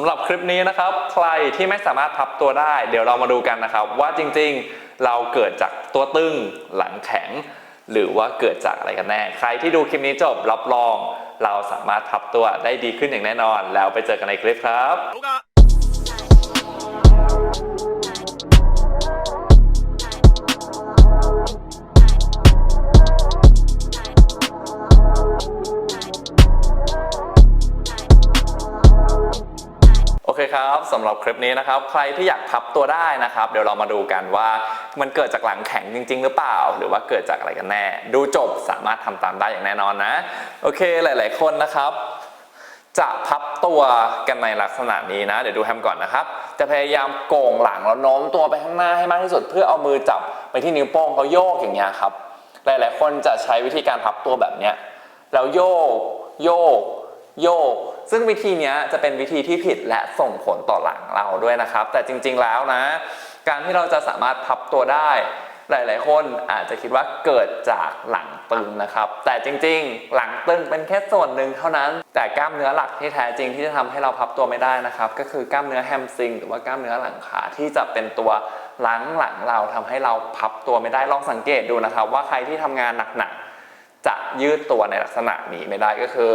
สำหรับคลิปนี้นะครับ ใครที่ไม่สามารถพับตัวได้ เดี๋ยวเรามาดูกันนะครับ ว่าจริงๆเราเกิดจากตัวตึงหลังแข็ง หรือว่าเกิดจากอะไรกันแน่ ใครที่ดูคลิปนี้จบรับรอง เราสามารถพับตัวได้ดีขึ้นอย่างแน่นอน แล้วไปเจอกันในคลิปครับ โอเครับสำหรับคลิปนี้นะครับ ใครที่อยากพับตัวได้นะครับ เดี๋ยวเรามาดูกันว่ามันเกิดจากหลังแข็งจริง ๆ หรือเปล่า หรือว่าเกิดจากอะไรกันแน่ ดูจบสามารถทำตามได้อย่างแน่นอนนะ โอเคหลาย ๆ คนนะครับ จะพับตัวกันในลักษณะนี้นะ เดี๋ยวดูแฮมก่อนนะครับ จะพยายามโก่งหลังแล้วโน้มตัวไปข้างหน้าให้มากที่สุด เพื่อเอามือจับไปที่นิ้วโป้งเขาโยกอย่างเงี้ยครับ หลาย ๆ คนจะใช้วิธีการพับตัวแบบเนี้ยแล้วโยก โยก โยก ซึ่งวิธีนี้จะเป็นวิธีที่ผิดและส่งผลต่อหลังเราด้วยนะครับ แต่จริงๆแล้วนะ การที่เราจะสามารถพับตัวได้หลายๆ คนอาจจะคิดว่าเกิดจากหลังตึงนะครับ แต่จริงๆ หลังตึงเป็นแค่ส่วนหนึ่งเท่านั้น แต่กล้ามเนื้อหลักที่แท้จริงที่จะทำให้เราพับตัวไม่ได้นะครับ ก็คือกล้ามเนื้อแฮมสิงหรือว่ากล้ามเนื้อหลังขาที่จะเป็นตัวล้างหลังเราทำให้เราพับตัวไม่ได้ลองสังเกตดูนะครับ ว่าใครที่ทำงานหนักๆ จะยืดตัวในลักษณะนี้ไม่ได้ก็คือ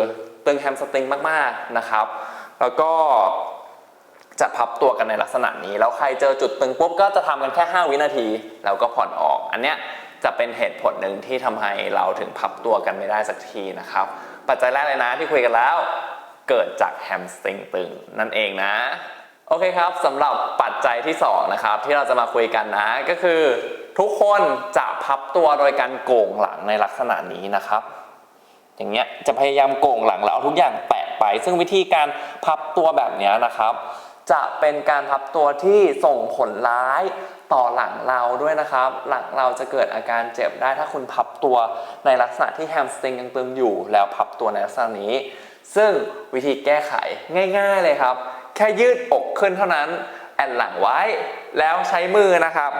ตึงแฮมสตริงมากๆนะครับ แล้วก็จะพับตัวกันในลักษณะนี้ แล้วใครเจอจุดตึงปุ๊บก็จะทำกันแค่ 5 วินาที แล้วก็ผ่อนออก อันเนี้ยจะเป็นเหตุผลหนึ่งที่ทำให้เราถึงพับตัวกันไม่ได้สักทีนะครับ ปัจจัยแรกเลยนะที่คุยกันแล้ว เกิดจากแฮมสตริงตึงนั่นเองนะ โอเคครับสำหรับปัจจัยที่สองนะครับที่เราจะมาคุยกันนะก็คือ ทุกคนจะพับตัวโดยการโก่งหลังในลักษณะนี้นะครับ อย่างเงี้ยจะพยายามโก่งหลังแล้วเอาทุกอย่างแปะไป ซึ่งวิธีการพับตัวแบบเนี้ยนะครับ จะเป็นการพับตัวที่ส่งผลร้ายต่อหลังเราด้วยนะครับ หลังเราจะเกิดอาการเจ็บได้ถ้าคุณพับตัวในลักษณะที่แฮมสตริงยังตึงอยู่ แล้วพับตัวในลักษณะนี้ ซึ่งวิธีแก้ไขง่าย ๆเลยครับ แค่ยืดอกขึ้นเท่านั้น แอนหลังไว้แล้วใช้มือนะครับ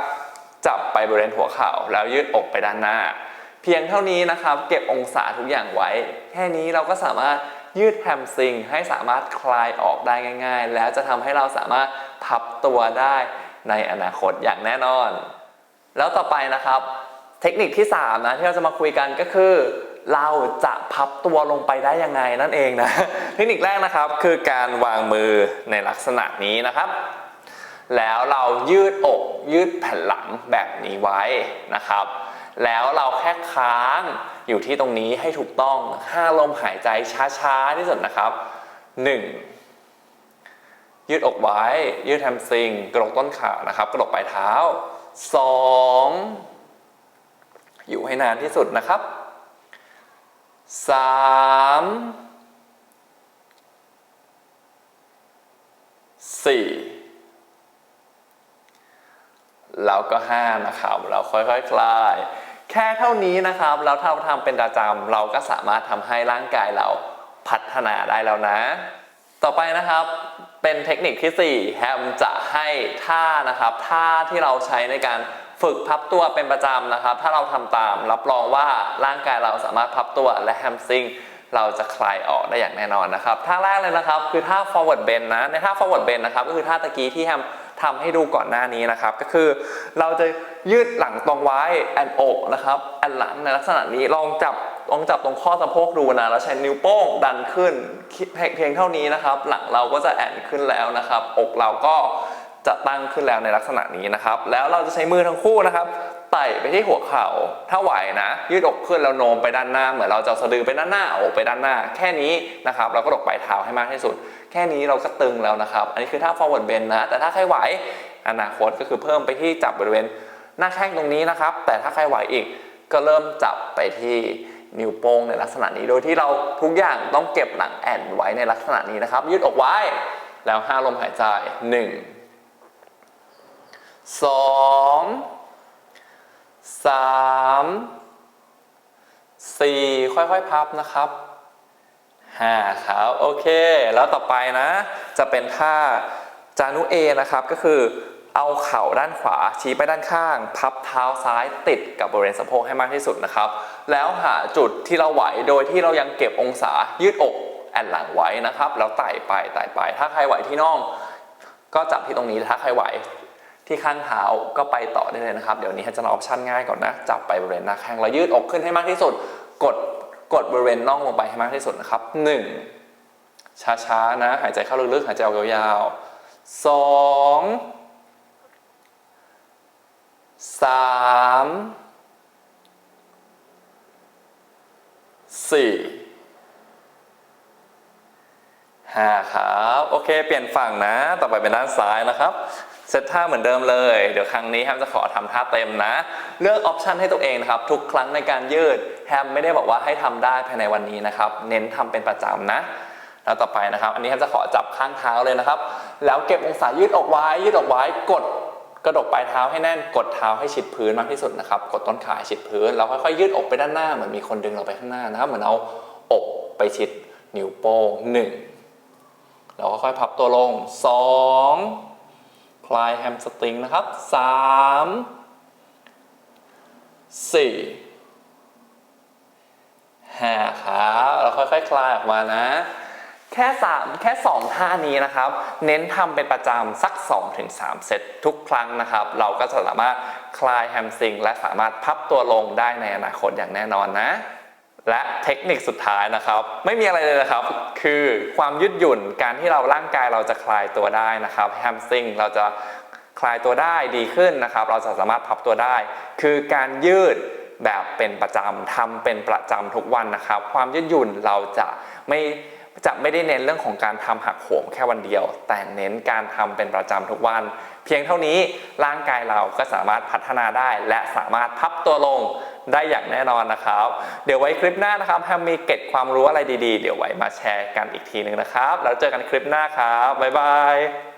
จับไปบริเวณหัวเข่าแล้วยืดอกไปด้านหน้า เพียงเท่านี้นะครับ เก็บองศาทุกอย่างไว้ แค่นี้เราก็สามารถยืดแฮมสิงให้สามารถคลายออกได้ง่าย ๆ แล้วจะทำให้เราสามารถพับตัวได้ในอนาคตอย่างแน่นอน แล้วต่อไปนะครับ เทคนิคที่ 3 นะที่เราจะมาคุยกันก็คือ เราจะพับตัวลงไปได้ยังไงนั่นเองนะ เทคนิคแรกนะครับคือการวางมือในลักษณะนี้นะครับ แล้วเรายืดอกยืดแผ่นหลังแบบนี้ไว้นะครับ แล้วเราแค่ค้างอยู่ที่ตรงนี้ให้ถูกต้องห้าลมหายใจช้าๆที่สุดนะครับ 1. ยืดอกไว้ ยืดแฮมสตริงกระดกต้นขานะครับ กระดกปลายเท้า 2. อยู่ให้นานที่สุดนะครับ 3. 4. แล้วก็5นะครับ เราค่อยๆคคลาย แค่เท่านี้นะครับแล้วถ้าเราทำเป็นประจำเราก็สามารถทำให้ร่างกายเราพัฒนาได้แล้วนะ ต่อไปนะครับเป็นเทคนิคที่4แฮมจะให้ท่านะครับท่าที่เราใช้ในการฝึกพับตัวเป็นประจำนะครับ ถ้าเราทำตามรับรองว่าร่างกายเราสามารถพับตัวและแฮมสตริงเราจะคลายออกได้อย่างแน่นอนนะครับท่าแรกเลยนะครับ คือท่า forward bend นะในท่า forward bend นะครับก็คือท่าตะกี้ที่แฮม ทำให้ดูก่อนหน้านี้นะครับ ก็คือเราจะยืดหลังตรงไว้แอนอกนะครับแอนหลังในลักษณะนี้ลองจับลองจับตรงข้อสะโพกดูนะแล้วใช้นิ้วโป้งดันขึ้นเพียงเท่านี้นะครับ หลังเราก็จะแอนขึ้นแล้วนะครับ อกเราก็จะตั้งขึ้นแล้วในลักษณะนี้นะครับ แล้วเราจะใช้มือทั้งคู่นะครับ ไต่ไปที่หัวเข่า ถ้าไหวนะ ยืดอกขึ้นแล้วโน้มไปด้านหน้า เหมือนเราจะสะดือไปด้านหน้าอกไปด้านหน้า แค่นี้นะครับเราก็ดกปลายเท้าให้มากที่สุด แค่นี้เราก็ตึงแล้วนะครับ อันนี้คือท่า forward bend นะ แต่ถ้าใครไหวอนาคตก็คือเพิ่มไปที่จับบริเวณหน้าแข้งตรงนี้นะครับ แต่ถ้าใครไหวอีกก็เริ่มจับไปที่นิ้วโป้งในลักษณะนี้ โดยที่เราทุกอย่างต้องเก็บหลังแอนไว้ในลักษณะนี้นะครับ ยืดอกไว้ แล้วห้าลมหายใจ 1 2 3 4ค่อยๆพับนะครับห้าครับโอเค แล้วต่อไปนะ จะเป็นท่าจานุเอนะครับก็คือเอาเข่าด้านขวาชี้ไปด้านข้าง พับเท้าซ้ายติดกับบริเวณสะโพกให้มากที่สุดนะครับ แล้วหาจุดที่เราไหวโดยที่เรายังเก็บองศายืดอกแอนหลังไว้นะครับ แล้วไต่ไปไต่ไป ถ้าใครไหวที่น่อง ก็จับที่ตรงนี้ถ้าใครไหว ที่ข้างเท้าก็ไปต่อได้เลยนะครับ เดี๋ยวนี้จะลองออปชั่นง่ายก่อนนะ จับไปบริเวณหน้าแข้งแล้วยืดอกขึ้นให้มากที่สุด กดกดบริเวณน่องลงไปให้มากที่สุดนะครับหนึ่งช้าๆนะ หายใจเข้าลึกๆหายใจออกยาวๆสองสามสี่ห้าครับ โอเค เปลี่ยนฝั่งนะ ต่อไปเป็นด้านซ้ายนะครับ เซตท่าเหมือนเดิมเลย เดี๋ยวครั้งนี้แฮมจะขอทำท่าเต็มนะ เลือกออปชันให้ตัวเองนะครับ ทุกครั้งในการยืดแฮมไม่ได้บอกว่าให้ทำได้ภายในวันนี้นะครับ เน้นทำเป็นประจำนะ แล้วต่อไปนะครับ อันนี้แฮมจะขอจับข้างเท้าเลยนะครับ แล้วเก็บองศายืดอกไว้ยืดอกไว้กดกระดกปลายเท้าให้แน่น กดเท้าให้ชิดพื้นมากที่สุดนะครับ กดต้นขาให้ชิดพื้น แล้วค่อยๆยืดอกไปด้านหน้าเหมือนมีคนดึงเราไปข้างหน้านะครับ เหมือนเอาอกไปชิดนิ้วโป้งหนึ่งเราก็ค่อยพับตัวลง2 คลายแฮมสตริงนะครับ3 4 5ครับเราค่อยๆคลายออกมานะ แค่3แค่2ท่านี้นะครับ เน้นทำเป็นประจำสัก 2-3 เซตทุกครั้งนะครับ เราก็จะสามารถคลายแฮมสตริงและสามารถพับตัวลงได้ในอนาคตอย่างแน่นอนนะ และเทคนิคสุดท้ายนะครับ ไม่มีอะไรเลยนะครับ คือความยืดหยุ่นการที่เราร่างกายเราจะคลายตัวได้นะครับแฮมสตริงเราจะคลายตัวได้ดีขึ้นนะครับ เราจะสามารถพับตัวได้ คือการยืดแบบเป็นประจำทำเป็นประจำทุกวันนะครับ ความยืดหยุ่นเราจะไม่ จะไม่ได้เน้นเรื่องของการทำหักโหมแค่วันเดียว แต่เน้นการทำเป็นประจำทุกวัน เพียงเท่านี้ร่างกายเราก็สามารถพัฒนาได้ และสามารถพับตัวลงได้อย่างแน่นอนนะครับ เดี๋ยวไว้คลิปหน้านะครับแฮมมีเก็ดความรู้อะไรดีๆ เดี๋ยวไว้มาแชร์กันอีกทีหนึ่งนะครับ แล้วเจอกันคลิปหน้าครับบ๊ายบาย